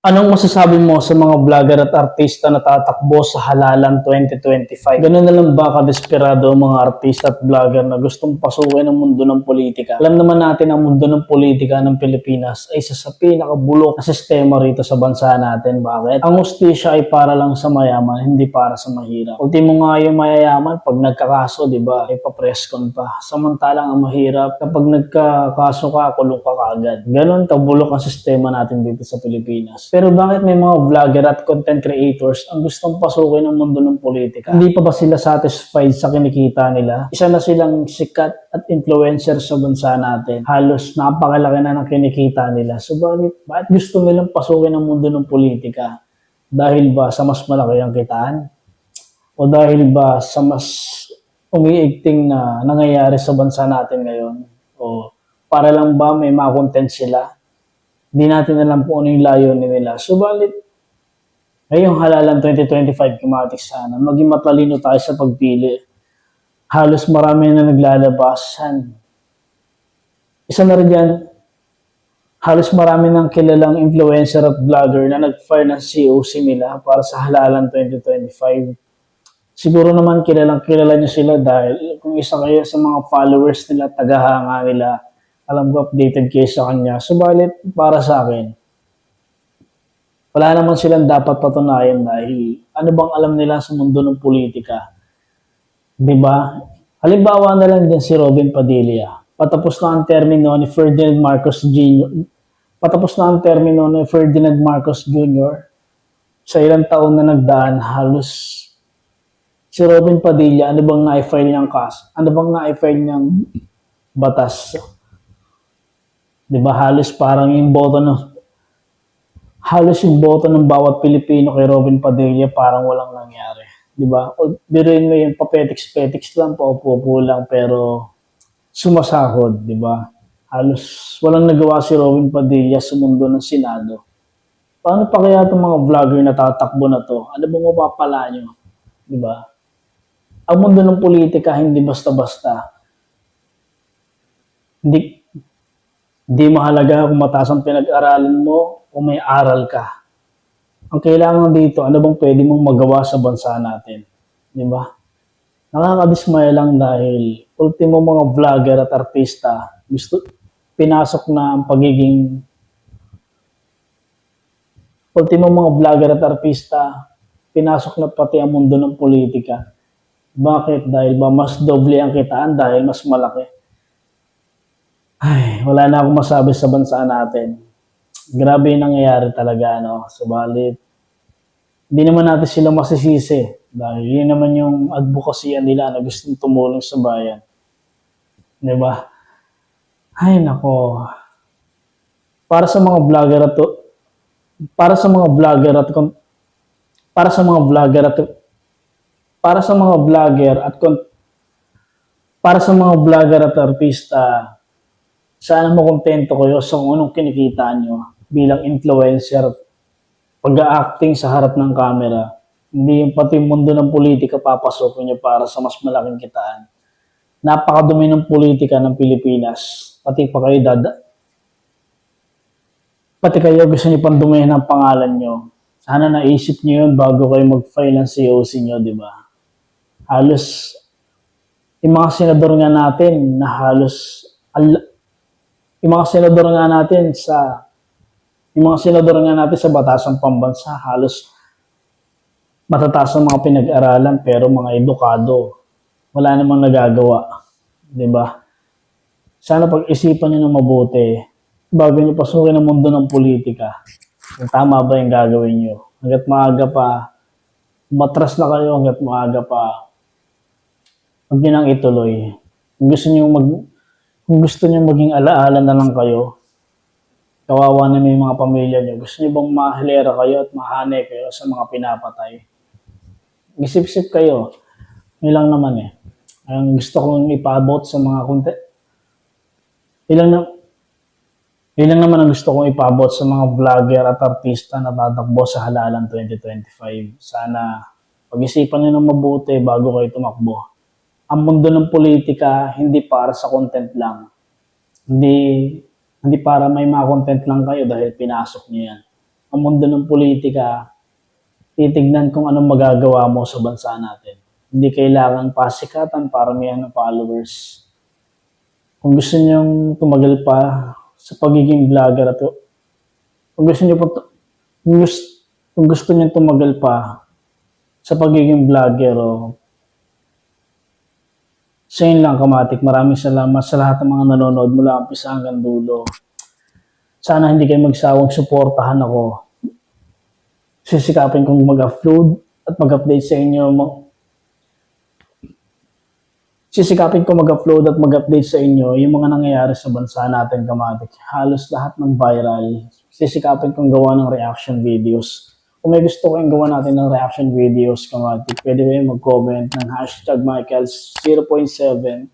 Anong masasabi mo sa mga vlogger at artista na tatakbo sa halalan 2025? Ganun na lang ba kadesperado ang mga artista at vlogger na gustong pasukin ang mundo ng politika? Alam naman natin ang mundo ng politika ng Pilipinas ay isa sa pinakabulok na sistema rito sa bansa natin. Bakit? Ang ustisya ay para lang sa mayaman, hindi para sa mahirap. Ultimo nga yung mayayaman, pag nagkakaso, di ba, ay pa-presscon pa. Samantalang ang mahirap, kapag nagkakaso ka, kulong ka kaagad. Ganon kabulok ang sistema natin dito sa Pilipinas. Pero bakit may mga vlogger at content creators ang gustong pasukin ang mundo ng politika? Hindi pa ba sila satisfied sa kinikita nila? Isa na silang sikat at influencer sa bansa natin. Halos napakalaki na ng kinikita nila. So bakit, bakit gusto nilang pasukin ang mundo ng politika? Dahil ba sa mas malaki ang kitaan? O dahil ba sa mas umiigting na nangyayari sa bansa natin ngayon? O para lang ba may mga content sila? Hindi natin alam kung ano yung layunin nila. Subalit, ngayong halalan 2025 kimatik sana, maging matalino tayo sa pagpili. Halos marami na naglalabasan. Isa na rin yan, halos marami ng kilalang influencer at vlogger na nag-fire ng COC nila para sa halalan 2025. Siguro naman kilalang kilala niyo sila dahil kung isa kayo sa mga followers nila, tagahanga nila, alam ko updated kayo sa kanya. Subalit, para sa akin, wala naman silang dapat patunayan dahil ano bang alam nila sa mundo ng politika. 'Di ba? Halimbawa na lang din si Robin Padilla. Patapos na ang termino ni Ferdinand Marcos Jr. Patapos na ang termino ni Ferdinand Marcos Jr. Sa ilang taon na nagdaan, halos si Robin Padilla, ano bang na-file niyang kas? Ano bang na-file niyang batas? 'Di ba halos parang yung boto ng halos yung boto ng bawat Pilipino kay Robin Padilla parang walang nangyari. 'Di ba? O biruin mo yung papetiks-petiks lang, paupo-upo lang, pero sumasahod, 'di ba? Halos walang nagawa si Robin Padilla sa mundo ng Senado. Paano pa kaya itong mga vlogger na tatakbo na to? Ano bang mapapala nyo? 'Di ba? Ang mundo ng politika hindi basta-basta. Hindi hindi mahalaga kung mataas ang pinag-aralan mo o may aral ka. Ang kailangan dito, ano bang pwede mong magawa sa bansa natin? Di ba? Nakakadismaya lang dahil ultimo mga vlogger at artista, gusto, pinasok na ang pagiging ultimo mga vlogger at artista, pinasok na pati ang mundo ng politika. Bakit? Dahil ba mas doble ang kitaan dahil mas malaki. Ay, wala na akong masabi sa bansa natin. Grabe yung nangyayari talaga, no? Subalit, hindi naman natin sila masisisi. Dahil yun naman yung advocacy nila na gustong tumulong sa bayan. Di ba? Ay, nako. Para sa mga vlogger at para sa mga vlogger at para sa mga vlogger at para sa mga vlogger at para sa mga vlogger at artista sana makontento kayo sa kung anong kinikita nyo bilang influencer pag-acting sa harap ng camera. Hindi yung pati mundo ng politika papasokin nyo para sa mas malaking kitaan. Napakadumi ng politika ng Pilipinas. Pati pa kayo dada. Pati kayo gusto nyo pang dumihin ang pangalan nyo. Sana naisip nyo yun bago kayo mag-file ng COC nyo, di ba? Halos, yung mga senador nga natin na halos al- yung mga senador nga natin sa yung mga senador nga natin sa batasang pambansa halos matataas ang mga pinag-aralan pero mga edukado wala namang nagagawa, 'di ba? Sana pag-isipan niyo ng mabuti bago niyo pasukin ang mundo ng politika. Kung tama ba yung gagawin niyo. Hanggat maaga pa, matras na kayo hanggat maaga pa, huwag niyo nang ituloy. Kung gusto niyo mag kung gusto niyo maging alaala na lang kayo, kawawa na may mga pamilya niyo. Gusto niyo bang mahilera kayo at mahane kayo sa mga pinapatay? Isip-isip kayo. Yun lang naman eh. Ang gusto kong ipaabot sa mga konti. Ilang na, yun lang naman ang gusto kong ipaabot sa mga vlogger at artista na tatakbo sa halalan 2025. Sana pag-isipan niyo ng mabuti bago kayo tumakbo ang mundo ng politika hindi para sa content lang. Hindi hindi para may mga content lang kayo dahil pinasok niyo yan. ang mundo ng politika, titignan kung anong magagawa mo sa bansa natin. Hindi kailangan pasikatan para may ano followers. Kung gusto niyong tumagal pa sa pagiging vlogger at kung gusto niyo po kung gusto, kung gusto niyo tumagal pa sa pagiging vlogger o sa yun lang kamatik. Maraming salamat sa lahat ng mga nanonood mula umpisa hanggang dulo. Sana hindi kayo magsawang suportahan ako. Sisikapin kong mag-upload at mag-update sa inyo. Sisikapin ko mag-upload at mag-update sa inyo yung mga nangyayari sa bansa natin kamatik. Halos lahat ng viral. Sisikapin kong gawa ng reaction videos. Kung may gusto kayong gawa natin ng reaction videos kamatik, pwede kayo mag-comment ng hashtag Michaels 0.7